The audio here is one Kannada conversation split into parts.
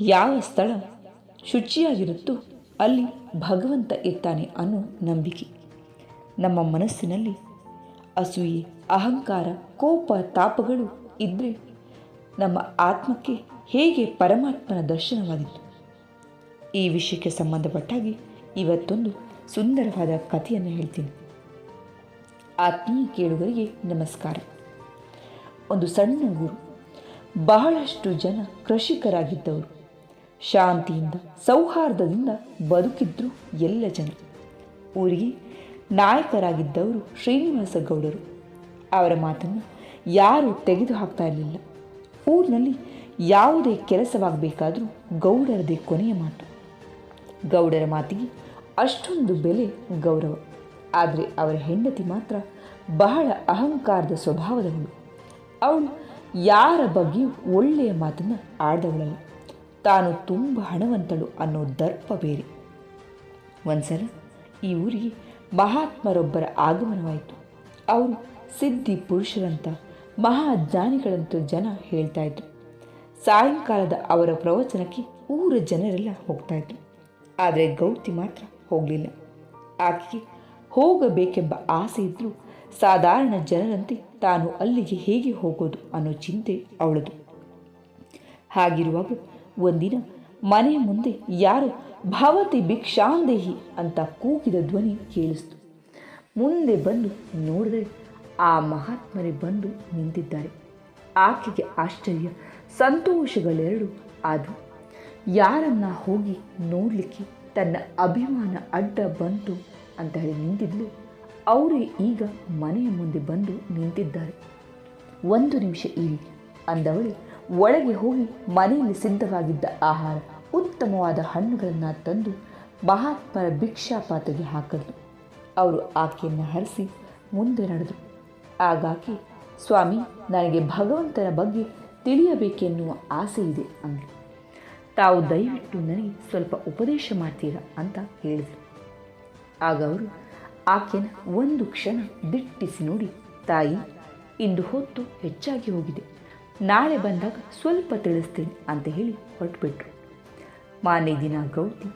ಯಾವ ಸ್ಥಳ ಶುಚಿಯಾಗಿರುತ್ತೋ ಅಲ್ಲಿ ಭಗವಂತ ಇರ್ತಾನೆ ಅನ್ನೋ ನಂಬಿಕೆ. ನಮ್ಮ ಮನಸ್ಸಿನಲ್ಲಿ ಅಸೂಯೆ, ಅಹಂಕಾರ, ಕೋಪ, ತಾಪಗಳು ಇದ್ದರೆ ನಮ್ಮ ಆತ್ಮಕ್ಕೆ ಹೇಗೆ ಪರಮಾತ್ಮನ ದರ್ಶನವಾಗಿತ್ತು ಈ ವಿಷಯಕ್ಕೆ ಸಂಬಂಧಪಟ್ಟಾಗಿ ಇವತ್ತೊಂದು ಸುಂದರವಾದ ಕಥೆಯನ್ನು ಹೇಳ್ತೀನಿ. ಆತ್ಮೀಯ ಕೇಳುಗರಿಗೆ ನಮಸ್ಕಾರ. ಒಂದು ಸಣ್ಣ ಊರು. ಬಹಳಷ್ಟು ಜನ ಕೃಷಿಕರಾಗಿದ್ದವರು. ಶಾಂತಿಯಿಂದ, ಸೌಹಾರ್ದದಿಂದ ಬದುಕಿದ್ರು ಎಲ್ಲ ಜನ. ಊರಿಗೆ ನಾಯಕರಾಗಿದ್ದವರು ಶ್ರೀನಿವಾಸ ಗೌಡರು ಅವರ ಮಾತನ್ನು ಯಾರೂ ತೆಗೆದು ಹಾಕ್ತಾ ಇರಲಿಲ್ಲ. ಊರಿನಲ್ಲಿ ಯಾವುದೇ ಕೆಲಸವಾಗಬೇಕಾದರೂ ಗೌಡರದೇ ಕೊನೆಯ ಮಾತು. ಗೌಡರ ಮಾತಿಗೆ ಅಷ್ಟೊಂದು ಬೆಲೆ ಗೌರವ. ಆದರೆ ಅವರ ಹೆಂಡತಿ ಮಾತ್ರ ಬಹಳ ಅಹಂಕಾರದ ಸ್ವಭಾವದವಳು. ಅವಳು ಯಾರ ಬಗ್ಗೆಯೂ ಒಳ್ಳೆಯ ಮಾತನ್ನು ಆಡದವಳಲ್ಲ. ತಾನು ತುಂಬ ಹಣವಂತಳು ಅನ್ನೋ ದರ್ಪ ಬೇರೆ. ಒಂದ್ಸಲ ಈ ಊರಿಗೆ ಮಹಾತ್ಮರೊಬ್ಬರ ಆಗಮನವಾಯಿತು. ಅವರು ಸಿದ್ಧಿ ಪುರುಷರಂತ ಮಹಾಜ್ಞಾನಿಗಳಂತೂ ಜನ ಹೇಳ್ತಾ ಇದ್ರು. ಸಾಯಂಕಾಲದ ಅವರ ಪ್ರವಚನಕ್ಕೆ ಊರ ಜನರೆಲ್ಲ ಹೋಗ್ತಾ ಇದ್ರು. ಆದರೆ ಗೌತಿ ಮಾತ್ರ ಹೋಗಲಿಲ್ಲ. ಆಕೆಗೆ ಹೋಗಬೇಕೆಂಬ ಆಸೆ ಇದ್ದರೂ ಸಾಧಾರಣ ಜನರಂತೆ ತಾನು ಅಲ್ಲಿಗೆ ಹೇಗೆ ಹೋಗೋದು ಅನ್ನೋ ಚಿಂತೆ ಅವಳದು. ಹಾಗಿರುವಾಗ ಒಂದಿನ ಮನೆ ಮುಂದೆ ಯಾರು ಭವತಿ ಭಿಕ್ಷಾಂದೇಹಿ ಅಂತ ಕೂಗಿದ ಧ್ವನಿ ಕೇಳಿಸ್ತು. ಮುಂದೆ ಬಂದು ನೋಡಿದರೆ ಆ ಮಹಾತ್ಮರೇ ಬಂದು ನಿಂತಿದ್ದಾರೆ. ಆಕೆಗೆ ಆಶ್ಚರ್ಯ, ಸಂತೋಷಗಳೆರಡು ಅದು ಯಾರನ್ನ ಹೋಗಿ ನೋಡಲಿಕ್ಕೆ ತನ್ನ ಅಭಿಮಾನ ಅಡ್ಡ ಬಂತು ಅಂತ ಹೇಳಿ ನಿಂತಿದ್ಲು. ಅವರೇ ಈಗ ಮನೆಯ ಮುಂದೆ ಬಂದು ನಿಂತಿದ್ದಾರೆ. ಒಂದು ನಿಮಿಷ ಇರಿ ಅಂದವಳು ಒಳಗೆ ಹೋಗಿ ಮನೆಯಲ್ಲಿ ಸಿದ್ಧವಾಗಿದ್ದ ಆಹಾರ ಉತ್ತಮವಾದ ಹಣ್ಣುಗಳನ್ನು ತಂದು ಮಹಾತ್ಮರ ಭಿಕ್ಷಾ ಪಾತ್ರೆಗೆ ಹಾಕಿದ್ಲು ಅವರು ಆಕೆಯನ್ನು ಹರಿಸಿ ಮುಂದೆ ನಡೆದರು ಆಗಾಕೆ ಸ್ವಾಮಿ, ನನಗೆ ಭಗವಂತನ ಬಗ್ಗೆ ತಿಳಿಯಬೇಕೆನ್ನುವ ಆಸೆ ಇದೆ ಅಂದರು. ತಾವು ದಯವಿಟ್ಟು ನನಗೆ ಸ್ವಲ್ಪ ಉಪದೇಶ ಮಾಡ್ತೀರಾ ಅಂತ ಹೇಳಿದರು. ಆಗ ಅವರು ಆಕೆನ ಒಂದು ಕ್ಷಣ ದಿಟ್ಟಿಸಿ ನೋಡಿ, ತಾಯಿ, ಇಂದು ಹೊತ್ತು ಹೆಚ್ಚಾಗಿ ಹೋಗಿದೆ. ನಾಳೆ ಬಂದಾಗ ಸ್ವಲ್ಪ ತಿಳಿಸ್ತೀನಿ ಅಂತ ಹೇಳಿ ಹೊರಟುಬಿಟ್ರು. ಮಾನೇ ದಿನ ಗೌತಿ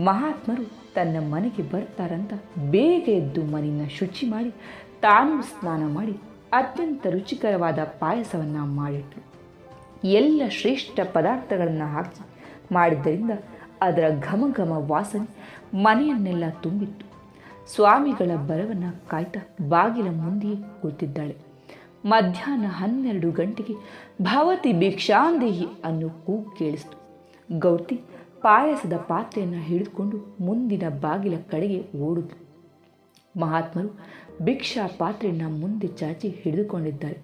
ಮಹಾತ್ಮರು ತನ್ನ ಮನೆಗೆ ಬರ್ತಾರಂತ ಬೇಗ ಎದ್ದು ಮನೆಯನ್ನು ಶುಚಿ ಮಾಡಿ ತಾನು ಸ್ನಾನ ಮಾಡಿ ಅತ್ಯಂತ ರುಚಿಕರವಾದ ಪಾಯಸವನ್ನು ಮಾಡಿಟ್ರು. ಎಲ್ಲ ಶ್ರೇಷ್ಠ ಪದಾರ್ಥಗಳನ್ನು ಹಾಕಿ ಮಾಡಿದ್ದರಿಂದ ಅದರ ಘಮ ಘಮ ವಾಸನೆ ಮನೆಯನ್ನೆಲ್ಲ ತುಂಬಿತ್ತು. ಸ್ವಾಮಿಗಳ ಬರವನ್ನು ಕಾಯ್ತಾ ಬಾಗಿಲ ಮುಂದೆಯೇ ಕೂತಿದ್ದಾಳೆ. ಮಧ್ಯಾಹ್ನ ಹನ್ನೆರಡು ಗಂಟೆಗೆ ಭವತಿ ಭಿಕ್ಷಾಂದೇಹಿ ಅನ್ನೋ ಕೂಗು ಕೇಳಿಸ್ತು. ಗೌತಿ ಪಾಯಸದ ಪಾತ್ರೆಯನ್ನು ಹಿಡಿದುಕೊಂಡು ಮುಂದಿನ ಬಾಗಿಲ ಕಡೆಗೆ ಓಡಿದ್ಲು ಮಹಾತ್ಮರು ಭಿಕ್ಷಾ ಪಾತ್ರೆಯನ್ನು ಮುಂದೆ ಚಾಚಿ ಹಿಡಿದುಕೊಂಡಿದ್ದಾರೆ.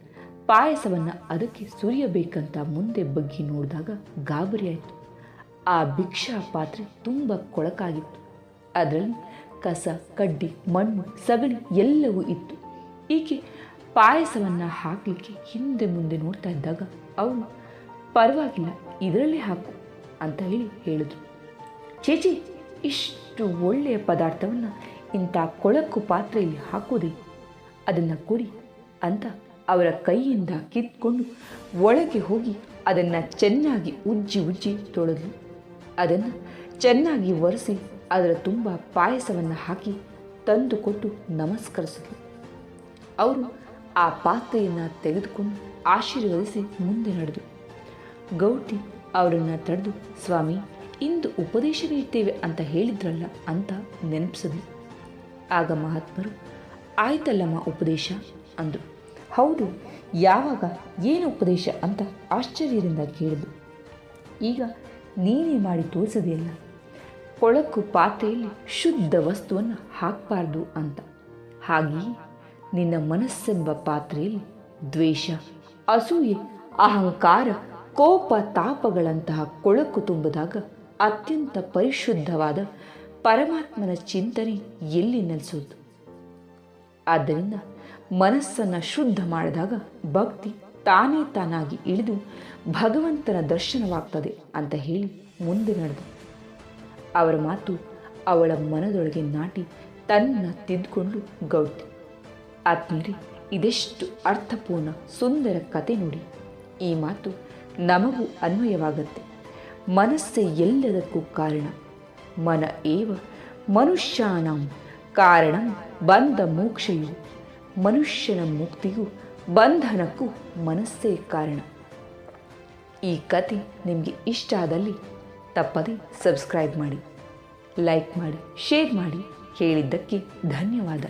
ಪಾಯಸವನ್ನು ಅದಕ್ಕೆ ಸುರಿಯಬೇಕಂತ ಮುಂದೆ ಬಗ್ಗಿ ನೋಡಿದಾಗ ಗಾಬರಿಯಾಯಿತು. ಆ ಭಿಕ್ಷಾ ಪಾತ್ರೆ ತುಂಬ ಕೊಳಕಾಗಿತ್ತು. ಅದರಲ್ಲಿ ಕಸ, ಕಡ್ಡಿ, ಮಣ್ಣು, ಸಗಣಿ ಎಲ್ಲವೂ ಇತ್ತು. ಈಕೆ ಪಾಯಸವನ್ನು ಹಾಕಲಿಕ್ಕೆ ಹಿಂದೆ ಮುಂದೆ ನೋಡ್ತಾ ಇದ್ದಾಗ, ಅವನು, ಪರವಾಗಿಲ್ಲ, ಇದರಲ್ಲೇ ಹಾಕು, ಅಂತ ಹೇಳಿ ಹೇಳಿದ್ರು. ಚೇಚಿ ಇಷ್ಟು ಒಳ್ಳೆಯ ಪದಾರ್ಥವನ್ನು ಇಂಥ ಕೊಳಕು ಪಾತ್ರೆಯಲ್ಲಿ ಹಾಕೋದೆ? ಅದನ್ನು ಕೊಡಿ, ಅಂತ ಅವರ ಕೈಯಿಂದ ಕಿತ್ಕೊಂಡು ಒಳಗೆ ಹೋಗಿ ಅದನ್ನು ಚೆನ್ನಾಗಿ ಉಜ್ಜಿ ಉಜ್ಜಿ ತೊಳೆದು ಅದನ್ನು ಚೆನ್ನಾಗಿ ಒರೆಸಿ ಅದರ ತುಂಬ ಪಾಯಸವನ್ನು ಹಾಕಿ ತಂದುಕೊಟ್ಟು ನಮಸ್ಕರಿಸಿದರು. ಅವರು ಆ ಪಾತ್ರೆಯನ್ನು ತೆಗೆದುಕೊಂಡು ಆಶೀರ್ವದಿಸಿ ಮುಂದೆ ನಡೆದು. ಗೌಟಿ ಅವರನ್ನು ತಡೆದು, ಸ್ವಾಮಿ, ಇಂದು ಉಪದೇಶ ನೀಡ್ತೇವೆ ಅಂತ ಹೇಳಿದ್ರಲ್ಲ ಅಂತ ನೆನಪಿಸಿದ್ಲು ಆಗ ಮಹಾತ್ಮರು, ಆಯ್ತಲ್ಲಮ್ಮ ಉಪದೇಶ, ಅಂದರು. ಹೌದು, ಯಾವಾಗ, ಏನು ಉಪದೇಶ? ಅಂತ ಆಶ್ಚರ್ಯದಿಂದ ಕೇಳಿದ್ರು. ಈಗ ನೀನೇ ಮಾಡಿ ತೋರಿಸದೆಯಲ್ಲ, ಕೊಳಕು ಪಾತ್ರೆಯಲ್ಲಿ ಶುದ್ಧ ವಸ್ತುವನ್ನು ಹಾಕಬಾರ್ದು, ಅಂತ. ಹಾಗೆಯೇ ನಿನ್ನ ಮನಸ್ಸೆಂಬ ಪಾತ್ರೆಯಲ್ಲಿ ದ್ವೇಷ, ಅಸೂಯೆ, ಅಹಂಕಾರ, ಕೋಪ, ತಾಪಗಳಂತಹ ಕೊಳಕು ತುಂಬಿದಾಗ ಅತ್ಯಂತ ಪರಿಶುದ್ಧವಾದ ಪರಮಾತ್ಮನ ಚಿಂತನೆ ಎಲ್ಲಿ ನೆಲೆಸೋದು? ಆದ್ದರಿಂದ ಮನಸ್ಸನ್ನು ಶುದ್ಧ ಮಾಡಿದಾಗ ಭಕ್ತಿ ತಾನೇ ತಾನಾಗಿ ಇಳಿದು ಭಗವಂತನ ದರ್ಶನವಾಗ್ತದೆ ಅಂತ ಹೇಳಿ ಮುಂದೆ ನಡೆದು. ಅವರ ಮಾತು ಅವಳ ಮನದೊಳಗೆ ನಾಟಿ ತನ್ನ ತಿದ್ದುಕೊಂಡು ಗೌತಿ ಆತ್ಮೀರಿ ಇದೆಷ್ಟು ಅರ್ಥಪೂರ್ಣ ಸುಂದರ ಕತೆ ನೋಡಿ. ಈ ಮಾತು ನಮಗೂ ಅನ್ವಯವಾಗುತ್ತೆ. ಮನಸ್ಸೇ ಎಲ್ಲದಕ್ಕೂ ಕಾರಣ. ಮನ ಏವ ಮನುಷ್ಯಾನಂ, ಕಾರಣ ಬಂಧ ಮೋಕ್ಷೆಯು. ಮನುಷ್ಯನ ಮುಕ್ತಿಗೂ ಬಂಧನಕ್ಕೂ ಮನಸ್ಸೇ ಕಾರಣ. ಈ ಕತೆ ನಿಮಗೆ ಇಷ್ಟ ಆದಲ್ಲಿ ತಪ್ಪದೆ ಸಬ್ಸ್ಕ್ರೈಬ್ ಮಾಡಿ, ಲೈಕ್ ಮಾಡಿ, ಶೇರ್ ಮಾಡಿ. ಹೇಳಿದ್ದಕ್ಕೆ ಧನ್ಯವಾದ.